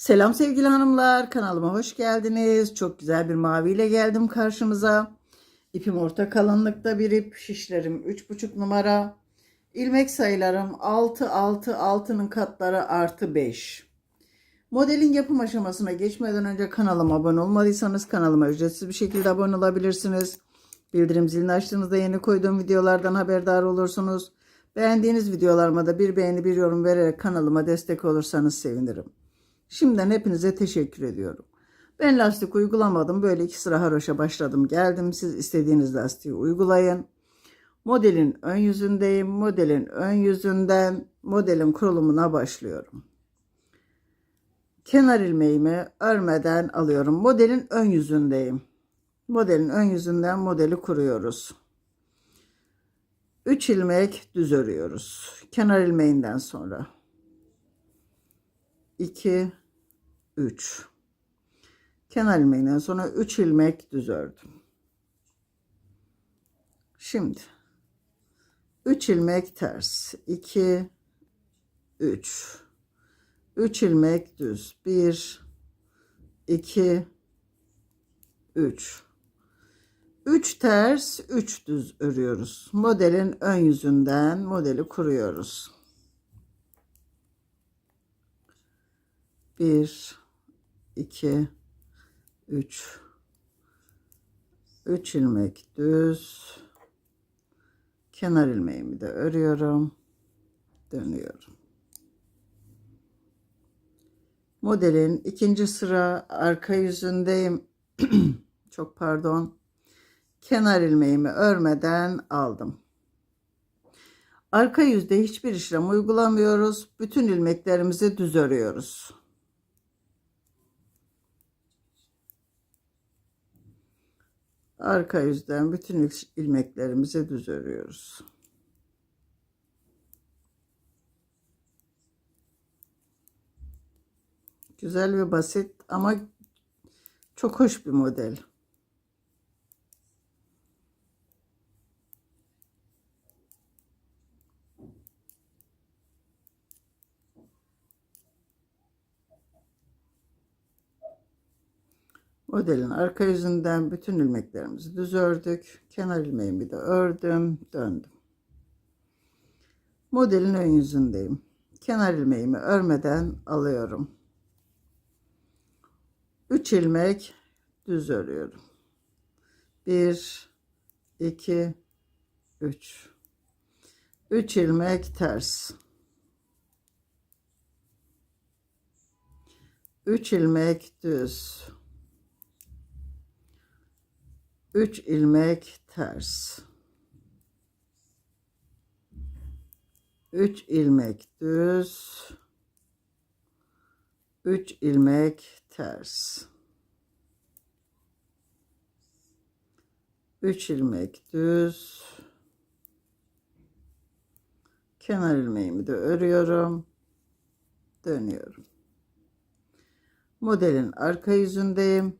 Selam sevgili hanımlar, kanalıma hoş geldiniz. Çok güzel bir maviyle geldim karşınıza. İpim orta kalınlıkta bir ip, şişlerim 3,5 numara. İlmek sayılarım 6, 6, 6'nın katları artı 5. Modelin yapım aşamasına geçmeden önce kanalıma abone olmadıysanız kanalıma ücretsiz bir şekilde abone olabilirsiniz. Bildirim zilini açtığınızda yeni koyduğum videolardan haberdar olursunuz. Beğendiğiniz videolarıma da bir beğeni bir yorum vererek kanalıma destek olursanız sevinirim. Şimdiden hepinize teşekkür ediyorum. Ben lastik uygulamadım. Böyle iki sıra haroşa başladım. Geldim. Siz istediğiniz lastiği uygulayın. Modelin ön yüzündeyim. Modelin ön yüzünden modelin kurulumuna başlıyorum. Kenar ilmeğimi örmeden alıyorum. Modelin ön yüzündeyim. Modelin ön yüzünden modeli kuruyoruz. 3 ilmek düz örüyoruz. Kenar ilmeğinden sonra. 2 3 kenar ilmeğinden sonra 3 ilmek düz ördüm. Şimdi 3 ilmek ters 2 3 3 ilmek düz 1 2 3 3 ters 3 düz örüyoruz. Modelin ön yüzünden modeli kuruyoruz. 1 2 3 3 ilmek düz. Kenar ilmeğimi de örüyorum. Dönüyorum. Modelin ikinci sıra arka yüzündeyim. Çok pardon. Kenar ilmeğimi örmeden aldım. Arka yüzde hiçbir işlem uygulamıyoruz. Bütün ilmeklerimizi düz örüyoruz arka yüzden bütün ilmeklerimizi düz örüyoruz. Güzel ve basit ama çok hoş bir model. Modelin arka yüzünden bütün ilmeklerimizi düz ördük. Kenar ilmeğimi de ördüm, döndüm. Modelin ön yüzündeyim. Kenar ilmeğimi örmeden alıyorum. 3 ilmek düz örüyorum. 1 2 3 3 ilmek ters. 3 ilmek düz. 3 ilmek ters. 3 ilmek düz. 3 ilmek ters. 3 ilmek düz. Kenar ilmeğimi de örüyorum. Dönüyorum. Modelin arka yüzündeyim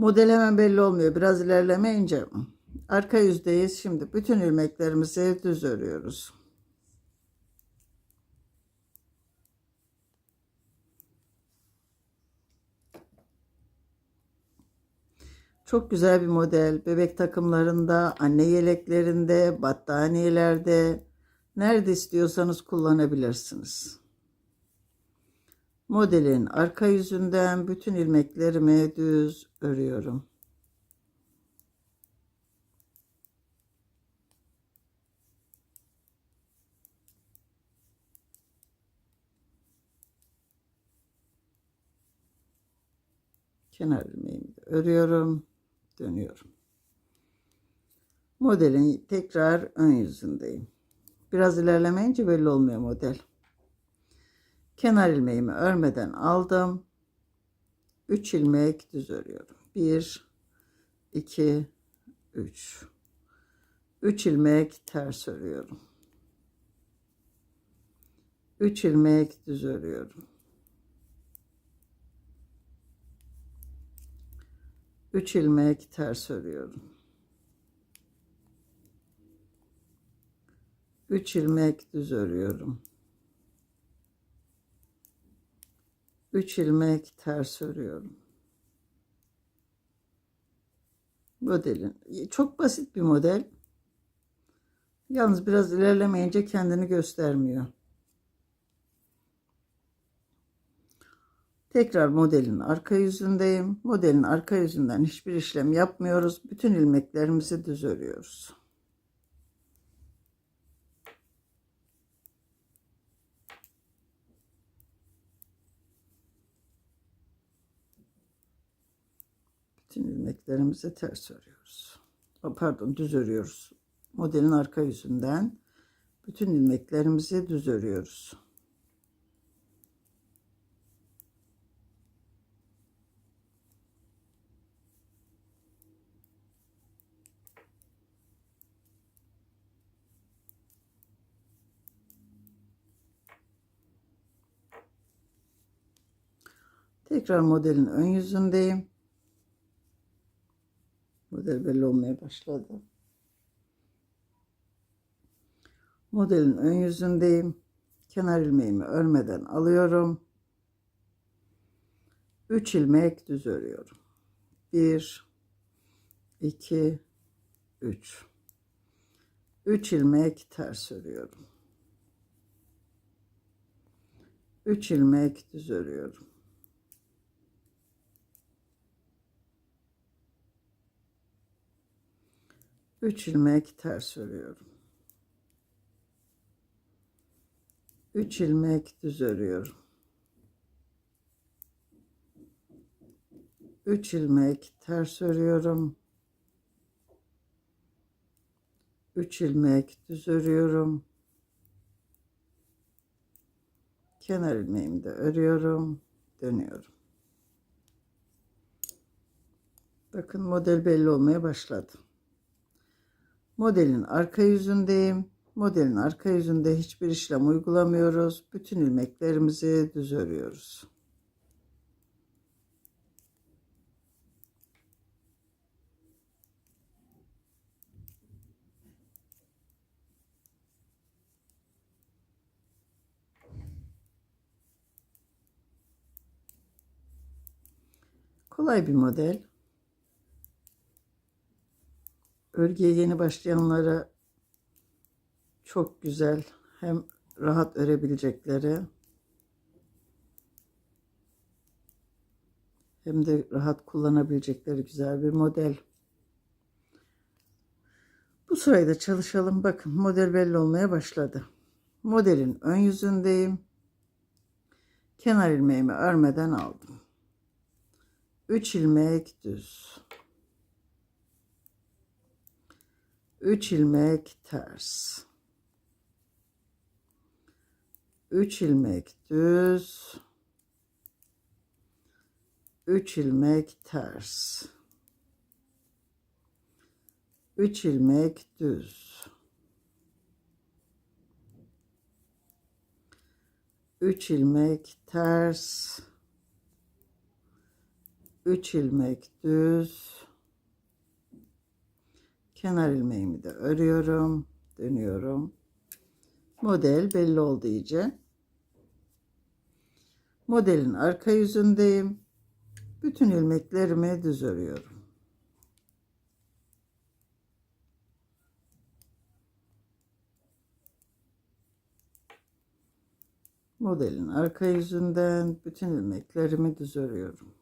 Model hemen belli olmuyor. Biraz ilerlemeyince arka yüzdeyiz. Şimdi bütün ilmeklerimizi düz örüyoruz. Çok güzel bir model. Bebek takımlarında, anne yeleklerinde, battaniyelerde, nerede istiyorsanız kullanabilirsiniz. Modelin arka yüzünden bütün ilmeklerimi düz örüyorum. Kenar ilmeğimi örüyorum, dönüyorum. Modelin tekrar ön yüzündeyim. Biraz ilerlemeyince belli olmuyor model kenar ilmeğimi örmeden aldım. 3 ilmek düz örüyorum. 1 2 3 3 ilmek ters örüyorum. 3 ilmek düz örüyorum. 3 ilmek ters örüyorum. 3 ilmek düz örüyorum. 3 ilmek ters örüyorum. Modelin çok basit bir model. Yalnız biraz ilerlemeyince kendini göstermiyor. Tekrar modelin arka yüzündeyim. Modelin arka yüzünden hiçbir işlem yapmıyoruz. Bütün ilmeklerimizi düz örüyoruz. Bütün ilmeklerimizi ters örüyoruz. Pardon düz örüyoruz. Modelin arka yüzünden bütün ilmeklerimizi düz örüyoruz. Tekrar modelin ön yüzündeyim. Model belli olmaya başladı. Modelin ön yüzündeyim. Kenar ilmeğimi örmeden alıyorum. 3 ilmek düz örüyorum. 1 2 3 3 ilmek ters örüyorum. 3 ilmek düz örüyorum. 3 ilmek ters örüyorum. 3 ilmek düz örüyorum. 3 ilmek ters örüyorum. 3 ilmek düz örüyorum. Kenar ilmeğimi de örüyorum. Dönüyorum. Bakın model belli olmaya başladı. Modelin arka yüzündeyim. Modelin arka yüzünde hiçbir işlem uygulamıyoruz. Bütün ilmeklerimizi düz örüyoruz. Kolay bir model. Örgüye yeni başlayanlara çok güzel hem rahat örebilecekleri hem de rahat kullanabilecekleri güzel bir model. Bu sırayı da çalışalım. Bakın model belli olmaya başladı. Modelin ön yüzündeyim. Kenar ilmeğimi örmeden aldım. 3 ilmek düz. 3 ilmek ters. 3 ilmek düz. 3 ilmek ters. 3 ilmek düz. 3 ilmek ters. 3 ilmek düz. Kenar ilmeğimi de örüyorum. Dönüyorum. Model belli oldu iyice. Modelin arka yüzündeyim. Bütün ilmeklerimi düz örüyorum. Modelin arka yüzünden bütün ilmeklerimi düz örüyorum.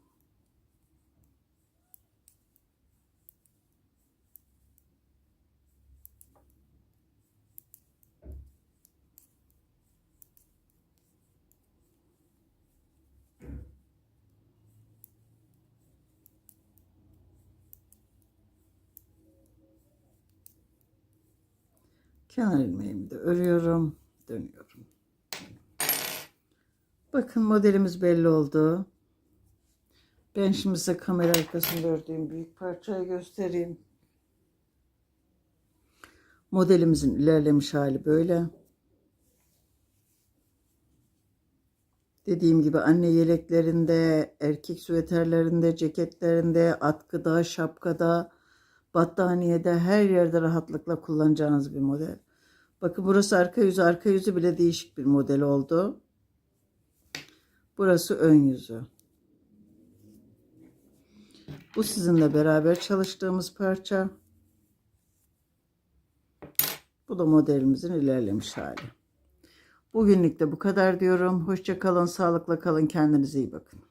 Kenar ilmeğimi de örüyorum. Dönüyorum. Bakın modelimiz belli oldu. Ben şimdi size kamera arkasında ördüğüm büyük parçayı göstereyim. Modelimizin ilerlemiş hali böyle. Dediğim gibi anne yeleklerinde, erkek süveterlerinde, ceketlerinde, atkıda, şapkada, battaniyede her yerde rahatlıkla kullanacağınız bir model. Bakın burası arka yüzü, arka yüzü bile değişik bir model oldu. Burası ön yüzü. Bu sizinle beraber çalıştığımız parça. Bu da modelimizin ilerlemiş hali. Bugünlük de bu kadar diyorum. Hoşça kalın, sağlıkla kalın, kendinize iyi bakın.